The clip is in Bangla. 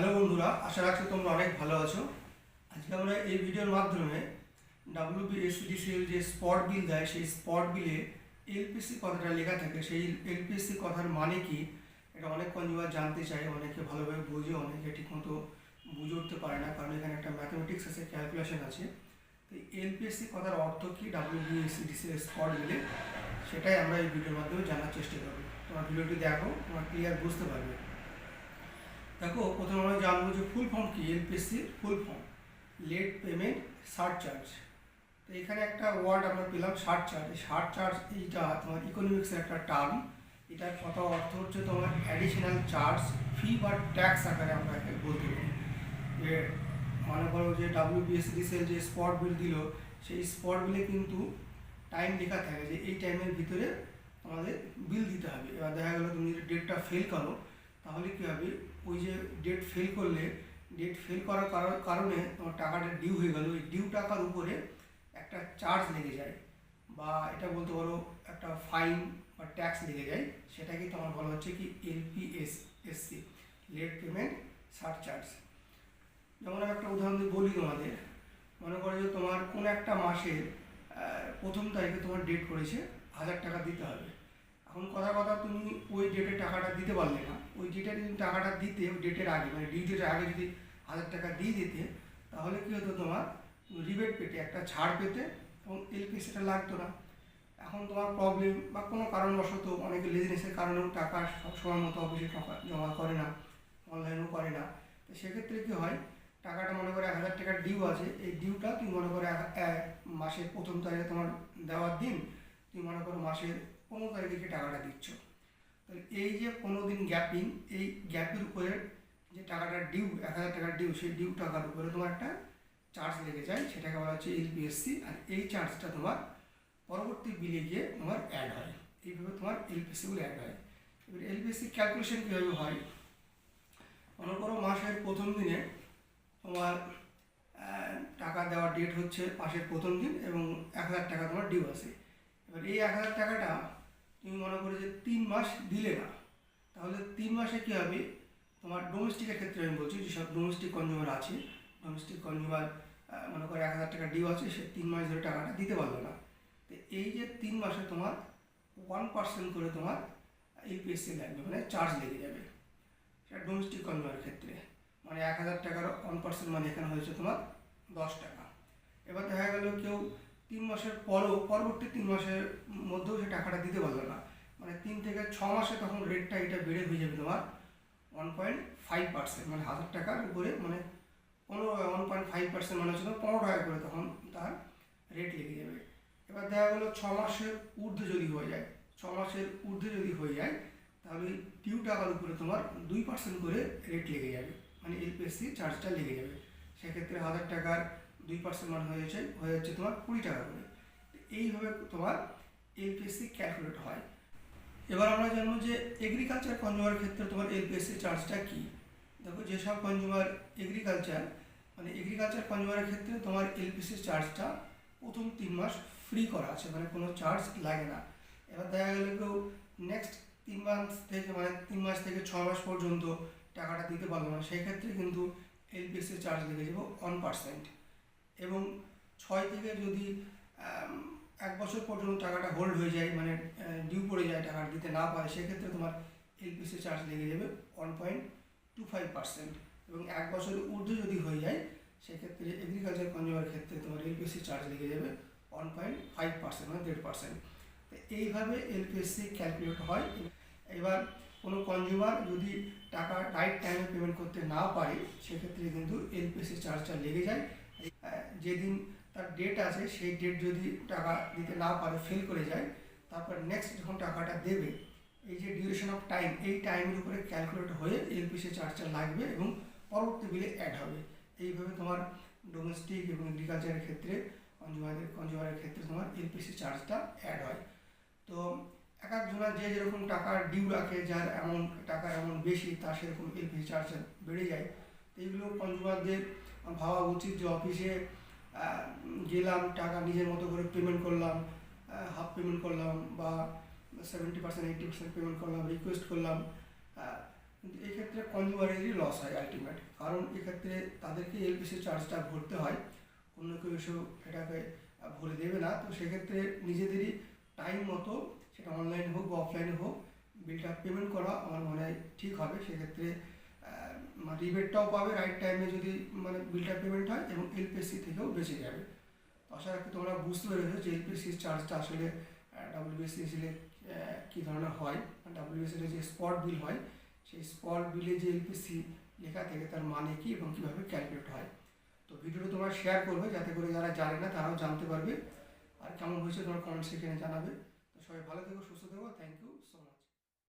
হ্যালো বন্ধুরা, আশা রাখছি তোমরা অনেক ভালো আছো। আজকে আমরা এই ভিডিওর মাধ্যমে ডাব্লিউবিএসডিসিএল যে স্পট বিল দেয়, সেই স্পট বিলে এলপিসি কথাটা লেখা থাকে। সেই এলপিসি কথার মানে কি, এটা অনেক কনজিউমার জানতে চায়, অনেকে ভালোভাবে বোঝে, অনেকে ঠিকমতো বুঝে উঠতে পারে না, কারণ এখানে একটা ম্যাথমেটিক্স আছে ক্যালকুলেশন আছে। তো এলপিএসসি কথার অর্থ কি ডাব্লিউবিএসডিসিএল স্পট বিলে সেটাই আমরা এই ভিডিওর মাধ্যমে জানার চেষ্টা করব। তোমার ভিডিওটি দেখো, তোমার ক্লিয়ার বুঝতে পারবে। দেখো, প্রথমে আমরা জানব যে ফুল ফর্ম কি? এলপিএসসির full form late payment surcharge তো এখানে একটা ওয়ার্ড আমরা পেলাম সারচার্জ এই সারচার্জ এইটা তোমার ইকোনমিক্সের একটা টার্ম এটার কথা অর্থ হচ্ছে তোমার অ্যাডিশনাল চার্জ ফি বা ট্যাক্স আকারে আমরা বলতে পারি। যে মনে করো যে ডাব্লিউবিএসডিসিএল যে স্পট বিল দিল, সেই স্পট বিলে কিন্তু টাইম লেখা থাকে যে এই টাইমের ভিতরে আমাদের বিল দিতে হবে। এবার দেখা গেলো তুমি যদি ডেটটা ফেল করো, তাহলে কী হবে? ওই যে ডেট ফেল করলে ডেট ফেল করার কারণ- তোমার টাকাটা ডিউ হয়ে গেল। ওই ডিউ টাকার উপরে একটা চার্জ লেগে যায় বা এটা বলতে পারো একটা ফাইন বা ট্যাক্স লেগে যায়। সেটাকে তোমার বলা হচ্ছে কি LPS SC late payment surcharge যেমন আমি একটা উদাহরণ বলি তোমাদের, মনে করো যে তোমার কোন একটা মাসের প্রথম তারিখে তোমার ডেট করেছে, হাজার টাকা দিতে হবে। এখন কথা কথা তুমি ওই ডেটে টাকাটা দিতে পারলে না। ওই ডেটে যদি টাকাটা দিতে ডেটের আগে মানে ডিউ ডেটের আগে যদি হাজার টাকা দিয়ে দিতে, তাহলে কী হতো তোমার? রিবেট পেতে, একটা ছাড় পেতে, এবং এলপিসিটা লাগতো না। এখন তোমার প্রবলেম বা কোনো কারণবশত অনেকে লেজিনেসের কারণেও টাকা সময় মতো অফিসে টাকা জমা করে না অনলাইনেও করে না। তো সেক্ষেত্রে কী হয়? টাকাটা মনে করে এক হাজার টাকার ডিউ আছে, এই ডিউটা তুমি মনে করো মাসের প্রথম তারিখে তোমার দেওয়ার দিন, তুমি মনে করো মাসের পনেরো তারিখে টাকাটা দিচ্ছ। এই যে পনেরো দিন গ্যাপিং এই গ্যাপের উপরে যে টাকাটা ডিউ এক হাজার টাকার ডিউ সেই ডিউ টাকার উপরে তোমার একটা চার্জ লেগে যায়, সেটাকে বলা হচ্ছে এলপিএসসি আর এই চার্জটা তোমার পরবর্তী বিলে গিয়ে তোমার অ্যাড হয়। এইভাবে তোমার এলপিএসসিগুলো অ্যাড হয়। এবার এলপিএসসি ক্যালকুলেশন কীভাবে হয়? মনে করো মাসের প্রথম দিনে তোমার টাকা দেওয়ার ডেট হচ্ছে মাসের প্রথম দিন এবং এক হাজার টাকা তোমার ডিউ আছে। এবার এই এক হাজার টাকাটা তুমি মনে করো যে তিন মাস দিলে না, তাহলে তিন মাসে কী হবে? তোমার ডোমেস্টিকের ক্ষেত্রে আমি বলছি, যেসব ডোমেস্টিক কনজিউমার আছে ডোমেস্টিক কনজিউমার মনে করো এক হাজার টাকা ডিউ আছে, সে তিন মাস ধরে টাকাটা দিতে পারল না। তো এই যে তিন মাসে তোমার ওয়ান পার্সেন্ট করে তোমার ইউপিএসসি লাগবে মানে চার্জ লেগে যাবে। সেটা ডোমেস্টিক কনজিউমার ক্ষেত্রে মানে এক হাজার টাকার ওয়ান পার্সেন্ট মানে এখানে হয়েছে তোমার দশ টাকা। এবার দেখা গেল কেউ তিন মাসের পরেও, পরবর্তী তিন মাসের মধ্যেও সে টাকাটা দিতে পারল না। মানে তিন থেকে ছ মাসে তখন রেটটা এটা বেড়ে হয়ে যাবে তোমার ওয়ান পয়েন্ট ফাইভ পার্সেন্ট মানে হাজার টাকার উপরে মানে পনেরো ওয়ান পয়েন্ট ফাইভ পার্সেন্ট মানে হচ্ছে পনেরো টাকা করে তখন তার রেট লেগে যাবে। এবার দেখা গেলো ছ মাসের ঊর্ধ্বে যদি হয়ে যায়, ছ মাসের ঊর্ধ্বে যদি হয়ে যায়, তাহলে ডিউ টাকার উপরে তোমার দুই পার্সেন্ট করে রেট লেগে যাবে মানে এলপিএসসি চার্জটা লেগে যাবে। সেক্ষেত্রে হাজার টাকার দুই পার্সেন্ট মান হয়ে যাচ্ছে হয়ে যাচ্ছে তোমার কুড়ি টাকা করে। এইভাবে তোমার এলপিএসসি ক্যালকুলেট হয়। এবার আমরা জানব যে এগ্রিকালচার কনজিউমার ক্ষেত্রে তোমার এলপিএসসি চার্জটা কী? দেখো যেসব কনজিউমার এগ্রিকালচার মানে এগ্রিকালচার কনজিউমারের ক্ষেত্রে তোমার এলপিসি চার্জটা প্রথম তিন মাস ফ্রি করা আছে মানে কোনো চার্জ লাগে না। এবার দেখা গেলো কেউ নেক্সট তিন মাস থেকে মানে তিন মাস থেকে ছ মাস পর্যন্ত টাকাটা দিতে পারল না, সেই ক্ষেত্রে কিন্তু এলপিএসসি চার্জ লেগে যাবে ওয়ান পার্সেন্ট এবং ছয় থেকে যদি এক বছর পর্যন্ত টাকাটা হোল্ড হয়ে যায় মানে ডিউ পড়ে যায় টাকা দিতে না পারে, সেক্ষেত্রে তোমার এলপিসি চার্জ লেগে যাবে one point two five percent এবং এক বছরের ঊর্ধ্বে যদি হয়ে যায়, সেক্ষেত্রে এগ্রিকালচার কনজিউমার ক্ষেত্রে তোমার এলপিএসসি চার্জ লেগে যাবে ওয়ান পয়েন্ট ফাইভ পার্সেন্ট মানে দেড় পার্সেন্ট তো এইভাবে এলপিএসসি ক্যালকুলেট হয়। এবার কোনো কনজিউমার যদি টাকা রাইট টাইমে পেমেন্ট করতে না পারে, সেক্ষেত্রে কিন্তু এলপিএসসি চার্জটা লেগে যায়। যেদিন তার ডেট আছে, সেই ডেট যদি টাকা দিতে না পারে ফেল করে যায়, তারপর নেক্সট যখন টাকাটা দেবে, এই যে ডিউরেশন অফ টাইম এই টাইমের উপরে ক্যালকুলেট হয়ে এলপিসি চার্জটা লাগবে এবং পরবর্তী বিলে অ্যাড হবে। এইভাবে তোমার ডোমেস্টিক এবং এগ্রিকালচারের ক্ষেত্রে কনজিউমারের কনজিউমারের ক্ষেত্রে তোমার এলপিসি চার্জটা অ্যাড হয়। তো এক একজনের যে যেরকম টাকার ডিউ রাখে, যার এমন টাকার এমন বেশি, তার সেরকম এলপিসি চার্জ বেড়ে যায়। তো এইগুলো কনজিউমারদের ভাবা উচিত যে অফিসে গেলাম, টাকা নিজের মতো করে পেমেন্ট করলাম হাফ পেমেন্ট করলাম বা seventy percent eighty percent payment করলাম রিকোয়েস্ট করলাম এক্ষেত্রে কনজিউমারেরই লস হয় আলটিমেট কারণ এক্ষেত্রে তাদেরকে এলপিসি চার্জটা ভরতে হয়, অন্য কেউ এসেও এটাকে ভরে দেবে না। তো সেক্ষেত্রে নিজেদেরই টাইম মতো সেটা অনলাইন হোক বা অফলাইনে হোক বিলটা পেমেন্ট করা আমার মনে হয় ঠিক হবে। সেক্ষেত্রে রিবেটটাও পাবে রাইট টাইমে যদি মানে বিলটা পেমেন্ট হয় এবং এলপিএসসি থেকেও বেঁচে যাবে। আশা রাখি তোমরা বুঝতে পেরেছ যে এলপিএসসির চার্জটা আসলে ডাব্লিউবিএসসিএসিলে কী ধরনের হয়। ডাব্লিউবিএসসির যে স্পট বিল হয়, সেই স্পট বিলে যে এলপিসি লেখা থাকে তার মানে কি এবং কীভাবে ক্যালকুলেট হয়। তো ভিডিওটা তোমরা শেয়ার করবে, যাতে করে যারা জানে না তারাও জানতে পারবে। আর কেমন হয়েছে তোমার কমেন্ট সেখানে জানাবে। তো সবাই ভালো থেকো, সুস্থ থেকো। Thank you